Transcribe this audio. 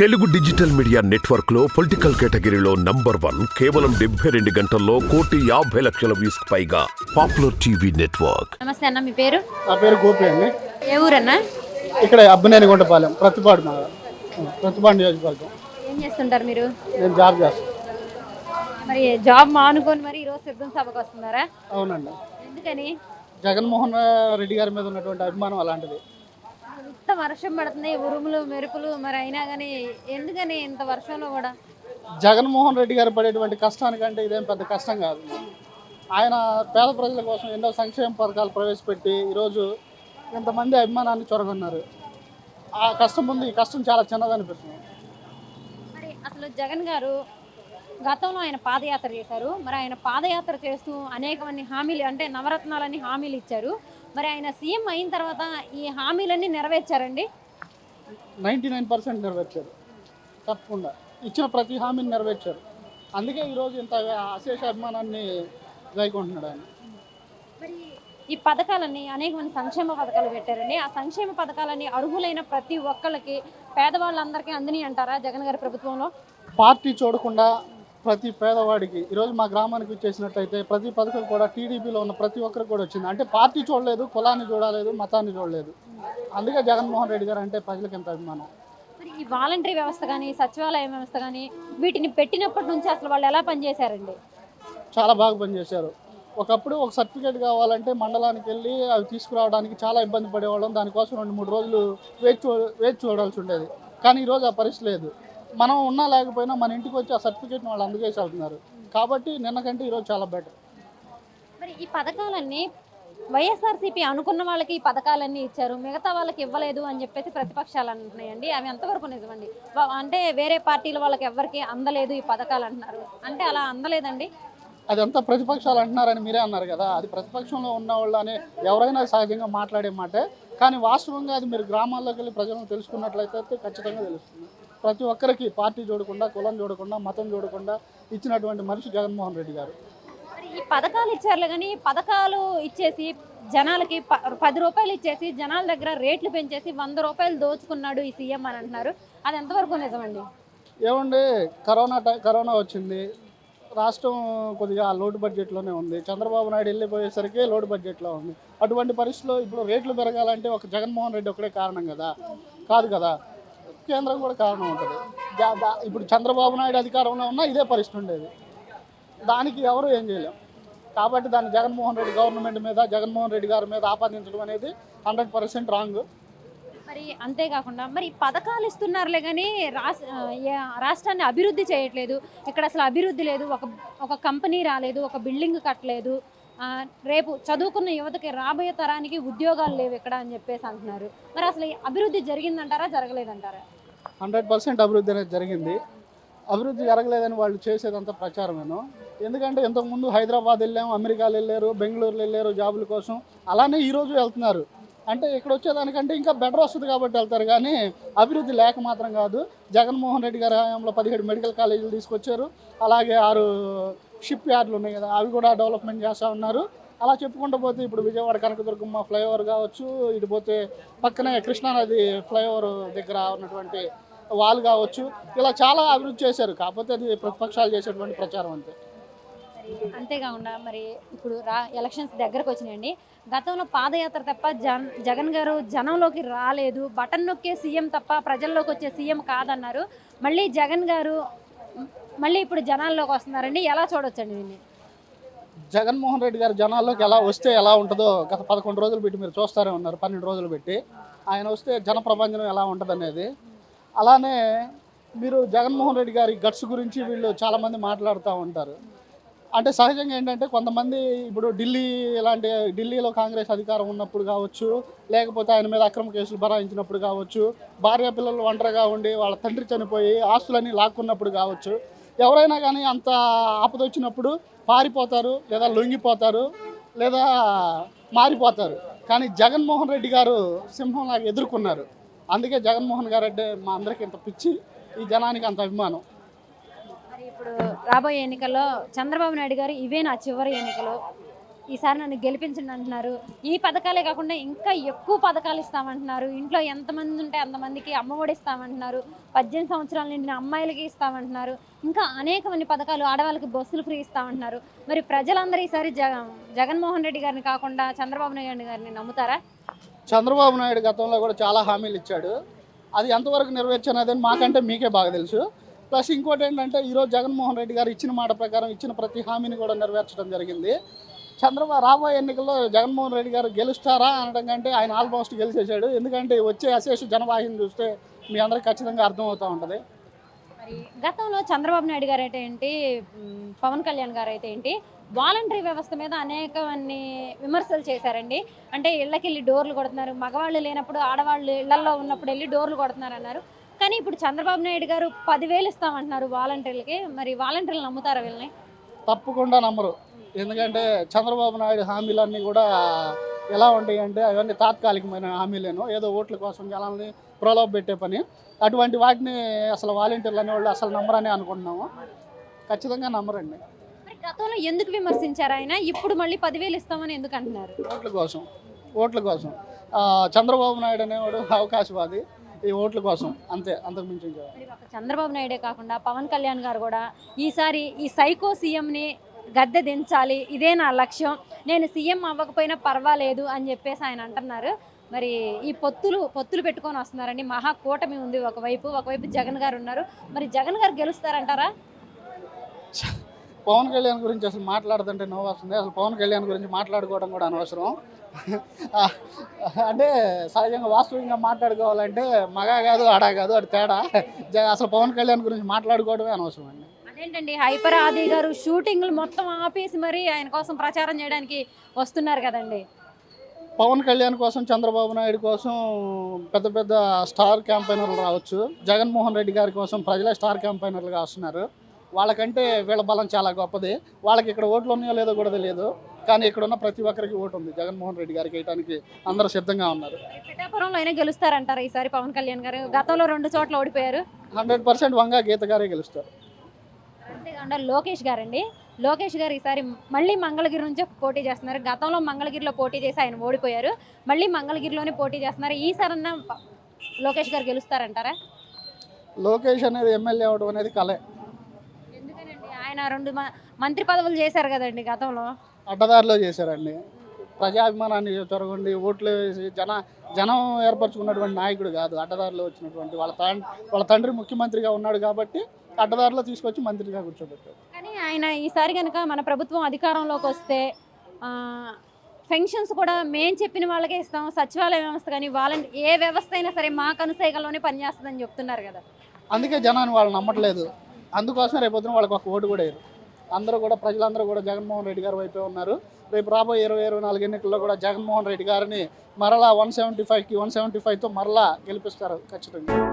Telugu digital media నెట్వర్క్లో political కేటగిరీలో number one కేవలం డెబ్బై రెండు గంటల్లో కోటి యాభై లక్షల వ్యూస్ పైగా పాపులర్ టీవీ నెట్వర్క్. నమస్తే అన్న మీ పేరు? నా పేరు గోపి అండి. ఏ ఊరన్నా? ఇక్కడ అబ్బనేని గుంటపాలెం ప్రతిపాడు మా ప్రతిపాడు నియోజకవర్గం. ఏం చేస్తుంటారు మీరు? నేను జాబ్ చేస్తాను మరి జాబ్ మానుకొని మరి ఈరోజు సిద్ధం సభకు వస్తున్నారా? అవునండి. ఎందుకని? జగన్మోహన్ రెడ్డి గారి మీద ఉన్నటువంటి అభిమానం అలాంటిది. ఇంత వర్షం పడుతుంది? ఉరుములు మెరుపులు మరి అయినా కానీ ఎందుకని ఇంత వర్షంలో కూడా? జగన్మోహన్ రెడ్డి గారు పడేటువంటి కష్టానికంటే ఇదేం పెద్ద కష్టం కాదు. ఆయన పేద ప్రజల కోసం ఎన్నో సంక్షేమ పథకాలు ప్రవేశపెట్టి ఈరోజు ఇంతమంది అభిమానాన్ని చొరగొన్నారు. ఆ కష్టం ముందు ఈ కష్టం చాలా చిన్నదనిపిస్తుంది. మరి అసలు జగన్ గారు గతంలో ఆయన పాదయాత్ర చేశారు. మరి ఆయన పాదయాత్ర చేస్తూ అనేకమంది హామీలు అంటే నవరత్నాలని హామీలు ఇచ్చారు. మరి ఆయన సీఎం అయిన తర్వాత ఈ హామీలన్నీ నెరవేర్చారండి? నైంటీ నైన్ పర్సెంట్ నెరవేర్చారు. తప్పకుండా. ఇచ్చిన ప్రతి హామీని నెరవేర్చారు. అందుకే ఈరోజు ఇంత అశేష అభిమానాన్ని గైకుంటున్నాడు ఆయన. మరి ఈ పథకాలన్నీ అనేక మంది సంక్షేమ పథకాలు పెట్టారండి. ఆ సంక్షేమ పథకాలన్నీ అర్హులైన ప్రతి ఒక్కళ్ళకి పేదవాళ్ళందరికీ అందిని అంటారా జగన్ గారి ప్రభుత్వంలో? పార్టీ చూడకుండా ప్రతి పేదవాడికి. ఈరోజు మా గ్రామానికి వచ్చేసినట్టయితే ప్రతి పథకం కూడా టీడీపీలో ఉన్న ప్రతి ఒక్కరికి కూడా వచ్చింది. అంటే పార్టీ చూడలేదు కులాన్ని చూడలేదు మతాన్ని చూడలేదు. అందుకే జగన్మోహన్ రెడ్డి గారు అంటే ప్రజలకు ఎంత అభిమానం. ఈ వాలంటరీ వ్యవస్థ కానీ సచివాలయ వ్యవస్థ కానీ వీటిని పెట్టినప్పటి నుంచి అసలు వాళ్ళు ఎలా పనిచేశారండి? చాలా బాగా పనిచేశారు. ఒకప్పుడు ఒక సర్టిఫికేట్ కావాలంటే మండలానికి వెళ్ళి అవి తీసుకురావడానికి చాలా ఇబ్బంది పడేవాళ్ళం. దానికోసం రెండు మూడు రోజులు వేచి చూ వేచి చూడాల్సి ఉండేది. కానీ ఈరోజు ఆ పరిస్థితి లేదు. మనం ఉన్నా లేకపోయినా మన ఇంటికి వచ్చి ఆ సర్టిఫికేట్ని వాళ్ళు అందజేసి వెళ్తున్నారు. కాబట్టి నిన్న కంటే ఈరోజు చాలా బెటర్. మరి ఈ పథకాలన్నీ వైఎస్ఆర్సీపీ అనుకున్న వాళ్ళకి ఈ పథకాలన్నీ ఇచ్చారు. మిగతా వాళ్ళకి ఇవ్వలేదు అని చెప్పేసి ప్రతిపక్షాలు అంటున్నాయండి. అవి ఎంతవరకు నిజమండి? అంటే వేరే పార్టీల వాళ్ళకి ఎవరికి అందలేదు ఈ పథకాలు అంటున్నారు. అంటే అలా అందలేదండి? అదంతా ప్రతిపక్షాలు అంటున్నారని మీరే అన్నారు కదా. అది ప్రతిపక్షంలో ఉన్న వాళ్ళు అని ఎవరైనా సహజంగా మాట్లాడే మాటే. కానీ వాస్తవంగా అది మీరు గ్రామాల్లోకి వెళ్ళి ప్రజలను తెలుసుకున్నట్లయితే ఖచ్చితంగా తెలుస్తుంది. ప్రతి ఒక్కరికి పార్టీ చూడకుండా కులం చూడకుండా మతం చూడకుండా ఇచ్చినటువంటి మనిషి జగన్మోహన్ రెడ్డి గారు. ఈ పథకాలు ఇచ్చారులే కానీ పథకాలు ఇచ్చేసి జనాలకి ప- పది రూపాయలు ఇచ్చేసి జనాల దగ్గర రేట్లు పెంచేసి వంద రూపాయలు దోచుకున్నాడు ఈ సీఎం అని అంటున్నారు. అది ఎంతవరకు నిజమండి? ఏమండి కరోనా టై కరోనా వచ్చింది. రాష్ట్రం కొద్దిగా లోటు బడ్జెట్లోనే ఉంది. చంద్రబాబు నాయుడు వెళ్ళిపోయేసరికి లోటు బడ్జెట్లో ఉంది. అటువంటి పరిస్థితిలో ఇప్పుడు రేట్లు పెరగాలంటే ఒక జగన్మోహన్ రెడ్డి ఒకడే కారణం కదా. కాదు కదా. కేంద్రం కూడా కారణం ఉంటుంది. ఇప్పుడు చంద్రబాబు నాయుడు అధికారంలో ఉన్నా ఇదే పరిస్థితి ఉండేది. దానికి ఎవరు ఏం చేయలేం. కాబట్టి దాన్ని జగన్మోహన్ రెడ్డి గవర్నమెంట్ మీద జగన్మోహన్ రెడ్డి గారి మీద ఆపాదించడం అనేది హండ్రెడ్ పర్సెంట్ రాంగ్. మరి అంతేకాకుండా మరి పథకాలు ఇస్తున్నారులే కానీ రాష్ట్రాన్ని అభివృద్ధి చేయట్లేదు. ఇక్కడ అసలు అభివృద్ధి లేదు. ఒక ఒక కంపెనీ రాలేదు. ఒక బిల్డింగ్ కట్టలేదు. రేపు చదువుకున్న యువతకి రాబోయే తరానికి ఉద్యోగాలు లేవు ఇక్కడ అని చెప్పేసి అంటున్నారు. మరి అసలు ఈ అభివృద్ధి జరిగిందంటారా జరగలేదంటారా? హండ్రెడ్ పర్సెంట్ అభివృద్ధి అనేది జరిగింది. అభివృద్ధి జరగలేదని వాళ్ళు చేసేదంతా ప్రచారమేను. ఎందుకంటే ఇంతకుముందు హైదరాబాద్ వెళ్ళాము అమెరికాలు వెళ్ళారు బెంగళూరులో వెళ్ళారు జాబుల కోసం. అలానే ఈరోజు వెళ్తున్నారు. అంటే ఇక్కడ వచ్చేదానికంటే ఇంకా బెటర్ వస్తుంది కాబట్టి వెళ్తారు. కానీ అభివృద్ధి లేక మాత్రం కాదు. జగన్మోహన్ రెడ్డి గారి హయాంలో పదిహేడు మెడికల్ కాలేజీలు తీసుకొచ్చారు. అలాగే ఆరు షిప్ యార్డ్లు ఉన్నాయి కదా అవి కూడా డెవలప్మెంట్ చేస్తూ ఉన్నారు. అలా చెప్పుకుంటూ పోతే ఇప్పుడు విజయవాడ కనకదుర్గమ్మ ఫ్లైఓవర్ కావచ్చు ఇటు పోతే పక్కనే కృష్ణానది ఫ్లైఓవర్ దగ్గర ఉన్నటువంటి వాల్ కావచ్చు ఇలా చాలా అభివృద్ధి చేశారు. కాకపోతే అది ప్రతిపక్షాలు చేసేటువంటి ప్రచారం అంతే. అంతేకాకుండా మరి ఇప్పుడు రా ఎలక్షన్స్ దగ్గరకు వచ్చినాయండి. గతంలో పాదయాత్ర తప్ప జన్ జగన్ గారు జనంలోకి రాలేదు. బటన్ నొక్కే సీఎం తప్ప ప్రజల్లోకి వచ్చే సీఎం కాదన్నారు. మళ్ళీ జగన్ గారు మళ్ళీ ఇప్పుడు జనాల్లోకి వస్తున్నారండి. ఎలా చూడొచ్చండి దీన్ని జగన్మోహన్ రెడ్డి గారు జనాల్లోకి ఎలా వస్తే ఎలా ఉంటుందో గత పదకొండు రోజులు పెట్టి మీరు చూస్తారే ఉన్నారు పన్నెండు రోజులు పెట్టి. ఆయన వస్తే జన ప్రపంచం ఎలా ఉంటుంది అనేది అలానే మీరు జగన్మోహన్ రెడ్డి గారి గట్స్ గురించి వీళ్ళు చాలామంది మాట్లాడుతూ ఉంటారు. అంటే సహజంగా ఏంటంటే కొంతమంది ఇప్పుడు ఢిల్లీ ఇలాంటి ఢిల్లీలో కాంగ్రెస్ అధికారం ఉన్నప్పుడు కావచ్చు లేకపోతే ఆయన మీద అక్రమ కేసులు బరాయించినప్పుడు కావచ్చు భార్య పిల్లలు ఒంటరిగా ఉండి వాళ్ళ తండ్రి చనిపోయి ఆస్తులన్నీ లాక్కున్నప్పుడు కావచ్చు ఎవరైనా కానీ అంత ఆపదొచ్చినప్పుడు పారిపోతారు లేదా లొంగిపోతారు లేదా మారిపోతారు. కానీ జగన్మోహన్ రెడ్డి గారు సింహంలాగా ఎదుర్కొన్నారు. అందుకే జగన్మోహన్ గారు అంటే మా అందరికీ ఇంత పిచ్చి ఈ జనానికి అంత అభిమానం. మరి ఇప్పుడు రాబోయే ఎన్నికల్లో చంద్రబాబు నాయుడు గారు ఇవే నా చివరి ఎన్నికలు. ఈసారి నన్ను గెలిపించండి అంటున్నారు ఈ పథకాలే కాకుండా ఇంకా ఎక్కువ పథకాలు ఇస్తామంటున్నారు. ఇంట్లో ఎంతమంది ఉంటే అంతమందికి అమ్మఒడి ఇస్తామంటున్నారు. పద్దెనిమిది సంవత్సరాల నిండిన అమ్మాయిలకి ఇస్తామంటున్నారు. ఇంకా అనేకమంది పథకాలు ఆడవాళ్ళకి బస్సులు ఫ్రీ ఇస్తామంటున్నారు. మరి ప్రజలందరూ ఈసారి జగ జగన్మోహన్ రెడ్డి గారిని కాకుండా చంద్రబాబు నాయుడు గారిని నమ్ముతారా? చంద్రబాబు నాయుడు గతంలో కూడా చాలా హామీలు ఇచ్చాడు. అది ఎంతవరకు నెరవేర్చనేది మాకంటే మీకే బాగా తెలుసు. ప్లస్ ఇంకోటి ఏంటంటే ఈరోజు జగన్మోహన్ రెడ్డి గారు ఇచ్చిన మాట ప్రకారం ఇచ్చిన ప్రతి హామీని కూడా నెరవేర్చడం జరిగింది. చంద్రబాబు రాబోయే ఎన్నికల్లో జగన్మోహన్ రెడ్డి గారు గెలుస్తారా అనడం కంటే ఆయన ఆల్మోస్ట్ గెలిచేశాడు. ఎందుకంటే వచ్చే అశేష జనవాహిని చూస్తే మీ అందరికి ఖచ్చితంగా అర్థమవుతూ ఉంటుంది. మరి గతంలో చంద్రబాబు నాయుడు గారు అయితే ఏంటి పవన్ కళ్యాణ్ గారు అయితే ఏంటి వాలంటరీ వ్యవస్థ మీద అనేకన్ని విమర్శలు చేశారండి. అంటే ఇళ్ళకి వెళ్ళి డోర్లు కొడుతున్నారు మగవాళ్ళు లేనప్పుడు ఆడవాళ్ళు ఇళ్ళలో ఉన్నప్పుడు వెళ్ళి డోర్లు కొడుతున్నారు అన్నారు కానీ ఇప్పుడు చంద్రబాబు నాయుడు గారు పదివేలు ఇస్తామంటున్నారు వాలంటీర్లకి. మరి వాలంటీర్లు నమ్ముతారా వీళ్ళని? తప్పకుండా నమ్మరు. ఎందుకంటే చంద్రబాబు నాయుడు హామీలన్నీ కూడా ఎలా ఉంటాయి అంటే అవన్నీ తాత్కాలికమైన హామీలేను ఏదో ఓట్ల కోసం జనాల్ని ప్రలోభ పెట్టే పని. అటువంటి వాటిని అసలు వాలంటీర్లు అనేవాళ్ళు అసలు నమ్మరని అనుకుంటున్నాము. ఖచ్చితంగా నమ్మరండి. మరి గతంలో ఎందుకు విమర్శించారు ఆయన? ఇప్పుడు మళ్ళీ పదివేలు ఇస్తామని ఎందుకు అంటున్నారు? ఓట్ల కోసం ఓట్ల కోసం. చంద్రబాబు నాయుడు అనేవాడు అవకాశవాది. ఈ ఓట్ల కోసం అంతే అంతకు మించి చంద్రబాబు నాయుడే కాకుండా పవన్ కళ్యాణ్ గారు కూడా ఈసారి ఈ సైకో సీఎంని గద్దె దించాలి ఇదే నా లక్ష్యం. నేను సీఎం అవ్వకపోయినా పర్వాలేదు అని చెప్పేసి ఆయన అంటున్నారు. మరి ఈ పొత్తులు పొత్తులు పెట్టుకొని వస్తున్నారండి. మహా కూటమి ఉంది ఒకవైపు ఒకవైపు జగన్ గారు ఉన్నారు. మరి జగన్ గారు గెలుస్తారంటారా? పవన్ కళ్యాణ్ గురించి అసలు మాట్లాడుతుంటే నవ్వు వస్తుంది. అసలు పవన్ కళ్యాణ్ గురించి మాట్లాడుకోవడం కూడా అనవసరం. అంటే సహజంగా వాస్తవికంగా మాట్లాడుకోవాలంటే మగా కాదు ఆడా కాదు అది తేడా. అసలు పవన్ కళ్యాణ్ గురించి మాట్లాడుకోవడమే అనవసరం అండి అదేంటండి హైపర్ ఆది గారు షూటింగ్లు మొత్తం ఆపేసి మరి ఆయన కోసం ప్రచారం చేయడానికి వస్తున్నారు కదండి. పవన్ కళ్యాణ్ కోసం చంద్రబాబు నాయుడు కోసం పెద్ద పెద్ద స్టార్ క్యాంపైనర్లు రావచ్చు. జగన్మోహన్ రెడ్డి గారి కోసం ప్రజలే స్టార్ క్యాంపైనర్లుగా వస్తున్నారు. వాళ్ళకంటే వీళ్ళ బలం చాలా గొప్పది. వాళ్ళకి ఇక్కడ ఓట్లు ఉన్నాయో లేదో కూడా తెలియదు. కానీ ఇక్కడ ఉన్న ప్రతి ఒక్కరికి ఓటు ఉంది. జగన్మోహన్ రెడ్డి గారికి వేయడానికి అందరూ సిద్ధంగా ఉన్నారు. పిఠాపురంలో అయినా గెలుస్తారంటారా ఈసారి పవన్ కళ్యాణ్ గారు. గతంలో రెండు చోట్ల ఓడిపోయారు. హండ్రెడ్ పర్సెంట్ వంగా గీత గారే గెలుస్తారు. అంతేకాకుండా లోకేష్ గారండి. లోకేష్ గారు ఈసారి మళ్ళీ మంగళగిరి నుంచి పోటీ చేస్తున్నారు. గతంలో మంగళగిరిలో పోటీ చేసి ఆయన ఓడిపోయారు. మళ్ళీ మంగళగిరిలోనే పోటీ చేస్తున్నారు. ఈసారన్నా ప- లోకేష్ గారు గెలుస్తారంటారా? లోకేష్ అనేది ఎమ్మెల్యే అవడం అనేది కలే. ఎందుకనండి? ఆయన రెండు మంత్రి పదవులు చేశారు కదండి గతంలో. అడ్డదారిలో చేశారండి. ప్రజాభిమానాన్ని చొరగొండి ఓట్లు వేసి జన జనం ఏర్పరచుకున్నటువంటి నాయకుడు కాదు అడ్డదారిలో వచ్చినటువంటి వాళ్ళ తండ్రి వాళ్ళ తండ్రి ముఖ్యమంత్రిగా ఉన్నాడు కాబట్టి అడ్డదారిలో తీసుకొచ్చి మంత్రిగా కూర్చోబెట్టారు కానీ ఆయన ఈసారి కనుక మన ప్రభుత్వం అధికారంలోకి వస్తే పెన్షన్స్ కూడా మేము చెప్పిన వాళ్ళకే ఇస్తాం సచివాలయ వ్యవస్థ కానీ వాలంటీ ఏ వ్యవస్థ అయినా సరే మా కనుసైగల్లోనే పనిచేస్తుందని చెప్తున్నారు కదా. అందుకే జనాన్ని వాళ్ళు నమ్మట్లేదు. అందుకోసం రేపు పొద్దున వాళ్ళకి ఒక ఓటు కూడా వేయరు. అందరూ కూడా ప్రజలందరూ కూడా జగన్మోహన్ రెడ్డి గారి వైపే ఉన్నారు. రేపు రాబోయే ఇరవై ఇరవై నాలుగు ఎన్నికల్లో కూడా జగన్మోహన్ రెడ్డి గారిని మరలా వన్ సెవెంటీ ఫైవ్కి వన్ సెవెంటీ ఫైవ్తో మరలా గెలిపిస్తారు ఖచ్చితంగా.